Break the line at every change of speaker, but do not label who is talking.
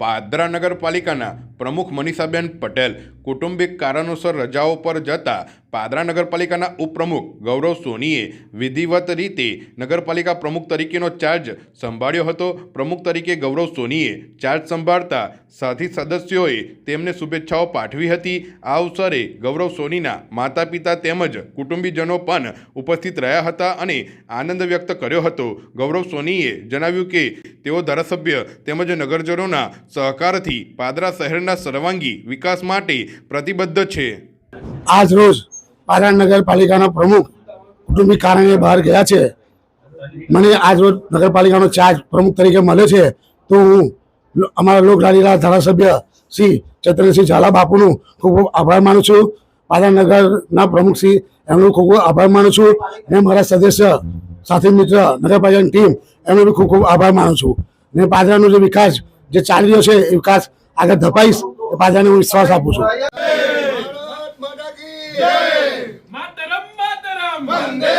પાદરા નગરપાલિકાના પ્રમુખ મનીષાબેન પટેલ, કુટુંબિક કારણોસર રજાઓ પર જતા પાદરા નગરપાલિકાના ઉપપ્રમુખ ગૌરવ સોનીએ વિધિવત રીતે નગરપાલિકા પ્રમુખ તરીકેનો ચાર્જ સંભાળ્યો હતો. પ્રમુખ તરીકે ગૌરવ સોનીએ ચાર્જ સંભાળતા સાથી સદસ્યોએ તેમને શુભેચ્છાઓ પાઠવી હતી. આ અવસરે ગૌરવ સોનીના માતા પિતા તેમજ કુટુંબીજનો પણ ઉપસ્થિત રહ્યા હતા અને આનંદ વ્યક્ત કર્યો હતો. ગૌરવ સોનીએ જણાવ્યું કે તેઓ ધારાસભ્ય તેમજ નગરજનોના સહકારથી પાદરા શહેરના સર્વાંગી વિકાસ માટે પ્રતિબદ્ધ છે.
આજ રોજ પાટણ નગરપાલિકાના પ્રમુખ કુટુંબી કારણે બહાર ગયા છે. મને આજ રોજ નગરપાલિકાનો ચાર્જ પ્રમુખ તરીકે મળે છે તો હું અમારા લોકલાડીલા ધારાસભ્ય શ્રી ચૈતન્યસિંહ ઝાલા બાપુનું ખૂબ ખૂબ આભાર માનું છું. પાટણ નગરના પ્રમુખ શ્રી એમનો ખૂબ ખૂબ આભાર માનું છું. અને મારા સદસ્ય સાથી મિત્ર નગરપાલિકાની ટીમ એમનો બી ખૂબ ખૂબ આભાર માનું છું. ને પાદરાનો જે વિકાસ જે ચાલી રહ્યો છે એ વિકાસ આગળ ધપાઈશ એ પાદરાને હું વિશ્વાસ આપું છું.
માતરમ માતરમ. વંદે